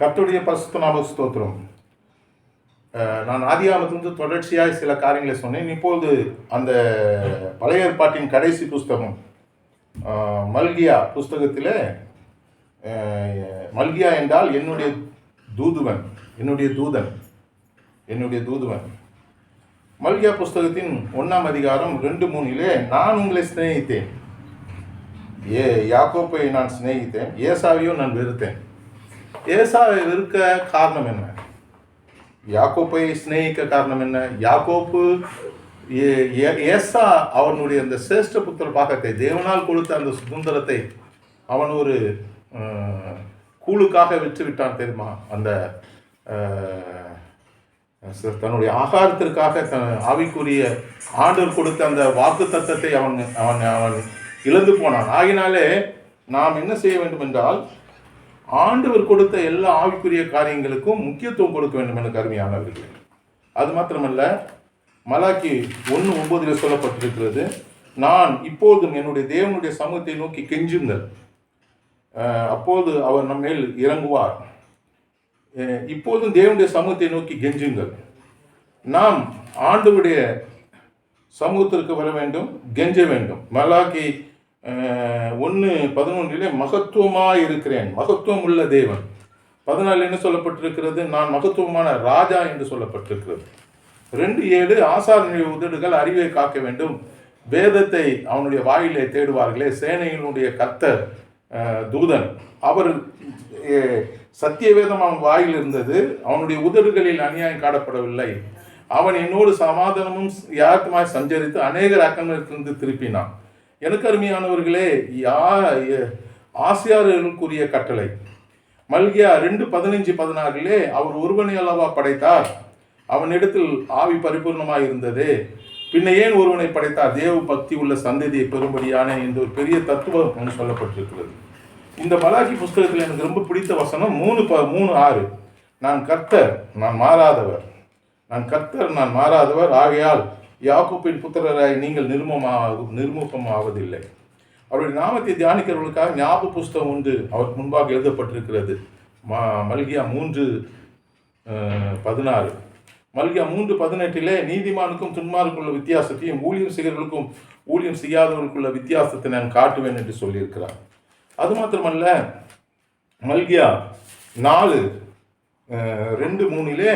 கர்த்தருடைய பரிசுத்த நாம ஸ்தோத்திரம். நான் ஆதிகாலத்திலிருந்து தொடர்ச்சியாக சில காரியங்களை சொன்னேன். இப்போது அந்த பழைய ஏற்பாட்டின் கடைசி புஸ்தகம் மல்கியா புஸ்தகத்தில் மல்கியா என்றால் என்னுடைய தூதுவன் என்னுடைய தூதன் என்னுடைய தூதுவன். மல்கியா புஸ்தகத்தின் ஒன்றாம் அதிகாரம் ரெண்டு மூணிலே நான் உங்களை சிநேகித்தேன். ஏ யாக்கோப்பை நான் சிநேகித்தேன் ஏசாவையும் நான் வெறுத்தேன். ஏசாவை வெறுக்க காரணம் என்ன? யாக்கோப்பை சிநேகிக்க காரணம் என்ன? யாக்கோப்பு ஏ- ஏ- ஏசா அவனுடைய அந்த சிரேஷ்ட புத்திர பாகத்தை தேவனால் கொடுத்த அந்த சுதந்திரத்தை அவன் ஒரு கூழுக்காக விற்று விட்டான் தெரியுமா? அந்த தன்னுடைய ஆகாரத்திற்காக தன் ஆவிக்குரிய ஆண்டவர் கொடுத்த அந்த வாக்கு தத்தத்தை அவன் அவன் அவன் இழந்து போனான். ஆகினாலே நாம் என்ன செய்ய வேண்டும் என்றால் ஆண்டவர் கொடுத்த எல்லா ஆவிக்குரிய காரியங்களுக்கும் முக்கியத்துவம் கொடுக்க வேண்டும் என கருமையானவர்களே அது மாத்திரமல்ல மலாக்கி ஒன்று ஒன்பதில் சொல்லப்பட்டிருக்கிறது நான் இப்போதும் என்னுடைய தேவனுடைய சமூகத்தை நோக்கி கெஞ்சுங்கள். அப்போது அவர் நம்ம மேல் இறங்குவார் இப்போதும் தேவனுடைய சமூகத்தை நோக்கி கெஞ்சுங்கள். நாம் ஆண்டவுடைய சமூகத்திற்கு வர வேண்டும் கெஞ்ச வேண்டும். மலாக்கி ஒன்று பதினொன்றிலே மகத்துவமாக இருக்கிறேன். மகத்துவம் உள்ள தேவன். பதினாலு என்ன சொல்லப்பட்டிருக்கிறது? நான் மகத்துவமான ராஜா என்று சொல்லப்பட்டிருக்கிறது. ரெண்டு ஏழு ஆசாரனுடைய உதடுகள் அறிவை காக்க வேண்டும். வேதத்தை அவனுடைய வாயிலே தேடுவார்களே. சேனையினுடைய கர்த்தர் தூதன். அவர் சத்திய வேதம் அவன் வாயில் இருந்தது. அவனுடைய உதடுகளில் அநியாயம் காடப்படவில்லை அவன் என்னோடு சமாதானமும் யாருக்குமாய் சஞ்சரித்து அநேகர் அக்கங்களிலிருந்து திருப்பினான். எனக்கு அருமையானவர்களே யா எ- கட்டளை. மல்கியா ரெண்டு பதினஞ்சு பதினாறிலே அவர் ஒருவனை அல்லவா படைத்தார்? அவனிடத்தில் ஆவி பரிபூர்ணமாய் இருந்தது. பின்ன ஏன் ஒருவனை படைத்தார்? தேவ பக்தி உள்ள சந்ததியை பெறும்படியான இந்த ஒரு பெரிய தத்துவம் ஒன்று சொல்லப்பட்டிருக்கிறது. இந்த மலாக்கி புஸ்தகத்தில் எனக்கு ரொம்ப பிடித்த வசனம் மூணு ப மூணு ஆறு. நான் கர்த்தர் நான் மாறாதவர். நான் கர்த்தர் நான் மாறாதவர். ஆகையால் யாக்கோப்பின் புத்திரராய் நீங்கள் நிர்மமாக நிர்முகமாவதில்லை. அவருடைய நாமத்தை தியானிக்கிறவர்களுக்காக ஞாபக புஸ்தகம் ஒன்று அவருக்கு முன்பாக எழுதப்பட்டிருக்கிறது. மா மல்கியா மூன்று பதினாறு. மல்கியா மூன்று பதினெட்டிலே நீதிமானுக்கும் துன்மாருக்குள்ள வித்தியாசத்தையும் ஊழியம் செய்கிறவர்களுக்கும் ஊழியம் செய்யாதவர்களுக்குள்ள வித்தியாசத்தை நான் காட்டுவேன் என்று சொல்லியிருக்கிறார். அது மாத்திரமல்ல மல்கியா நாலு ரெண்டு மூணிலே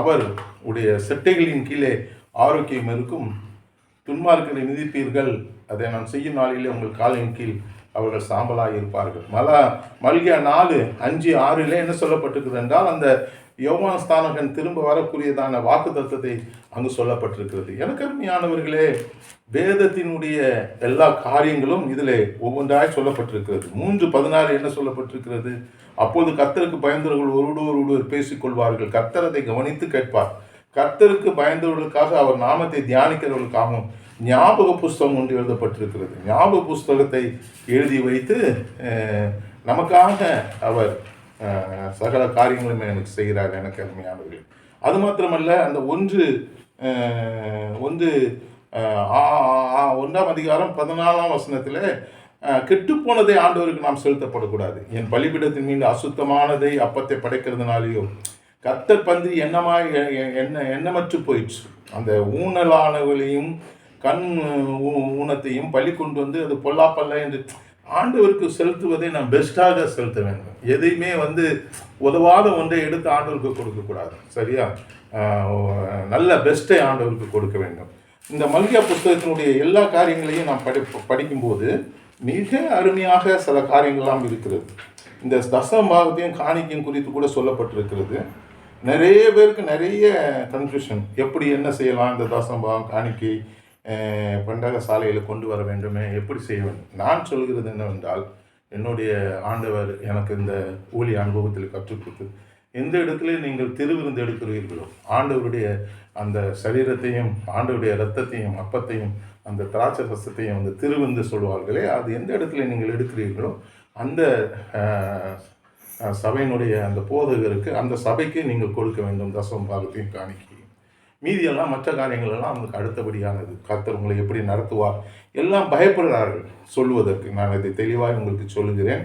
அவர் உடைய செட்டைகளின் கீழே ஆரோக்கியம் இருக்கும் துன்மார்க்களை மிதிப்பீர்கள். அதை நான் செய்யும் நாளிலே உங்கள் காலின் கீழ் அவர்கள் சாம்பலாக இருப்பார்கள். மலா மல்கியா நாலு அஞ்சு ஆறில் என்ன சொல்லப்பட்டிருக்கிறது என்றால் அந்த யோவான் ஸ்தானகன் திரும்ப வரக்கூடியதான வாக்கு தத்துவத்தை அங்கு சொல்லப்பட்டிருக்கிறது. எனக்கு அருமையானவர்களே வேதத்தினுடைய எல்லா காரியங்களும் இதில் ஒவ்வொன்றாய் சொல்லப்பட்டிருக்கிறது. மூன்று பதினாறு என்ன சொல்லப்பட்டிருக்கிறது? அப்போது கத்தருக்கு பயந்தவர்கள் ஒருவர் ஒருவர் பேசிக்கொள்வார்கள் கத்தரத்தை கவனித்து கேட்பார். கர்த்தருக்கு பயந்தவர்களுக்காக அவர் நாமத்தை தியானிக்கிறவர்களுக்காகவும் ஞாபக புஸ்தகம் ஒன்று எழுதப்பட்டிருக்கிறது. ஞாபக புஸ்தகத்தை எழுதி வைத்து நமக்காக அவர் சகல காரியங்களுமே எனக்கு செய்கிறார் எனக்கு அருமையானவர்கள் அது மாத்திரமல்ல அந்த ஒன்று ஒன்று ஆ- ஆ- ஆ- ஒன்றாம் அதிகாரம் பதினாலாம் வசனத்தில் கெட்டுப்போனதை ஆண்டவருக்கு நாம் செலுத்தப்படக்கூடாது. என் பலிபீடத்தின் மீது அசுத்தமானதை அப்பத்தை படைக்கிறதுனாலேயோ கத்தர் பந்து எண்ணமாய் எ- எ- எண்ண எண்ணமற்று போயிடுச்சு அந்த ஊனலானவர்களையும் கண் ஊ- ஊனத்தையும் பள்ளி கொண்டு வந்து அது பொல்லாப்பல்ல என்று ஆண்டவருக்கு செலுத்துவதை நாம் பெஸ்ட்டாக செலுத்த வேண்டும். எதையுமே வந்து உதவாத ஒன்றை எடுத்து ஆண்டவருக்கு கொடுக்கக்கூடாது சரியா? நல்ல பெஸ்ட்டை ஆண்டவருக்கு கொடுக்க வேண்டும். இந்த மல்கியா புஸ்தகத்தினுடைய எல்லா காரியங்களையும் நாம் படி படிக்கும்போது மிக அருமையாக சில காரியங்கள்லாம் இருக்கிறது. இந்த தசம் பாகத்தையும் காணிக்கையும் குறித்து கூட சொல்லப்பட்டிருக்கிறது. நிறைய பேருக்கு நிறைய கன்ஃபியூஷன் எப்படி என்ன செய்யலாம்? இந்த தசம் காணிக்கை பண்டக சாலையில் கொண்டு வர வேண்டுமே? எப்படி செய்ய வேண்டும்? நான் சொல்கிறது என்னவென்றால் என்னுடைய ஆண்டவர் எனக்கு இந்த ஊழிய அனுபவத்தில் கற்றுக் கொடுத்து எந்த இடத்துல நீங்கள் திருவிருந்து எடுக்கிறீர்களோ ஆண்டவருடைய அந்த சரீரத்தையும் ஆண்டவருடைய ரத்தத்தையும் அப்பத்தையும் அந்த திராட்சை ரசத்தையும் அந்த திருவிருந்து சொல்வார்களே அது எந்த இடத்துல நீங்கள் எடுக்கிறீர்களோ அந்த சபையினுடைய அந்த போதகருக்கு அந்த சபைக்கு நீங்கள் கொடுக்க வேண்டும். தசம் பாகத்தையும் காணிக்கையும் மீதியெல்லாம் மற்ற காரியங்கள் எல்லாம் அவங்களுக்கு அடுத்தபடியானது. கர்த்தர் உங்களை எப்படி நடத்துவார்? எல்லாம் பயப்படுகிறார்கள். சொல்லுவதற்கு நான் இதை தெளிவாக உங்களுக்கு சொல்லுகிறேன்.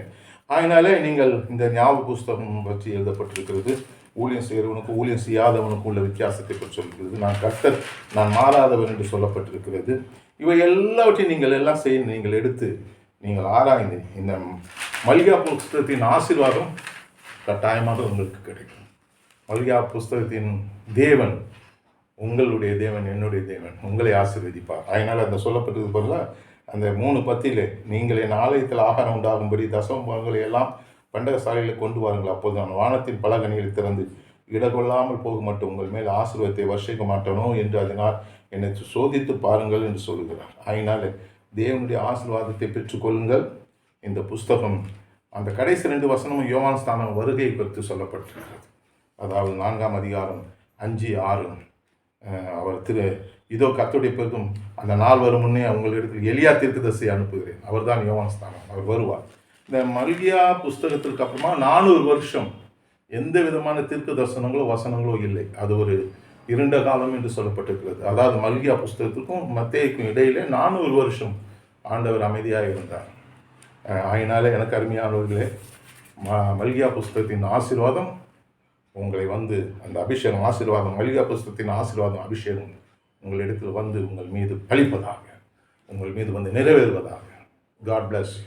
அதனாலே நீங்கள் இந்த ஞாபக புஸ்தகம் பற்றி எழுதப்பட்டிருக்கிறது. ஊழியம் செய்கிறவனுக்கும் ஊழியம் செய்யாதவனுக்கும் உள்ள வித்தியாசத்தை பற்றி சொல்கிறது நான் கர்த்தர் நான் மாறாதவன் என்று சொல்லப்பட்டிருக்கிறது. இவை எல்லாவற்றையும் நீங்கள் எல்லாம் செய்ய நீங்கள் எடுத்து நீங்கள் ஆராய்ந்து இந்த மல்லிகா புஸ்தகத்தின் ஆசீர்வாதம் கட்டாயமாக உங்களுக்கு கிடைக்கும். மல்லிகா புஸ்தகத்தின் தேவன் உங்களுடைய தேவன் என்னுடைய தேவன் உங்களை ஆசீர்வதிப்பார். அதனால் அந்த சொல்லப்பட்டது போல அந்த மூணு பத்தியில் நீங்கள் என் ஆலயத்தில் ஆகாரம் உண்டாகும்படி தசம்பங்களை எல்லாம் பண்டக சாலையில் கொண்டு வாருங்கள். அப்போது நான் வானத்தின் பலகனிகளை திறந்து இடகொள்ளாமல் போக மட்டும். உங்கள் மேல் ஆசீர்வத்தை வர்ஷிக்க மாட்டேனோ என்று அதனால் என்னை சோதித்து பாருங்கள் என்று சொல்கிறார் அதனால் தேவனுடைய ஆசீர்வாதத்தை பெற்றுக்கொள்ளுங்கள் இந்த புஸ்தகம் அந்த கடைசி ரெண்டு வசனமும் யோவான் ஸ்தானம் வருகை குறித்து சொல்லப்பட்டிருக்கிறது. அதாவது நான்காம் அதிகாரம் அஞ்சு ஆறு. அவர் திரு இதோ கத்துடைய பெருதும் அந்த நாள் வரும் முன்னே எளியா எலியா தீர்க்கதரிசி அனுப்புகிறேன். அவர்தான் யோவான் ஸ்தானம் அவர் வருவார். இந்த மல்கியா புஸ்தகத்திற்கு அப்புறமா நானூறு வருஷம் எந்த விதமான தீர்க்க தரிசனங்களோ வசனங்களோ இல்லை. அது ஒரு இருண்ட காலம் என்று சொல்லப்பட்டிருக்கிறது. அதாவது மல்கியா புஸ்தகத்துக்கும் மத்தேய்க்கும் இடையிலே நானூறு வருஷம் ஆண்டவர் அமைதியாக இருந்தார். அஹ், எனக்கு அருமையானவர்களே ம மல்கியா புஸ்தகத்தின் ஆசீர்வாதம் உங்களை வந்து அந்த அபிஷேகம் ஆசீர்வாதம் மல்லிகா புஸ்தகத்தின் ஆசீர்வாதம் அபிஷேகம் உங்களிடத்தில் வந்து உங்கள் மீது பழிப்பதாக உங்கள் மீது வந்து நிறைவேறுவதாக. God bless you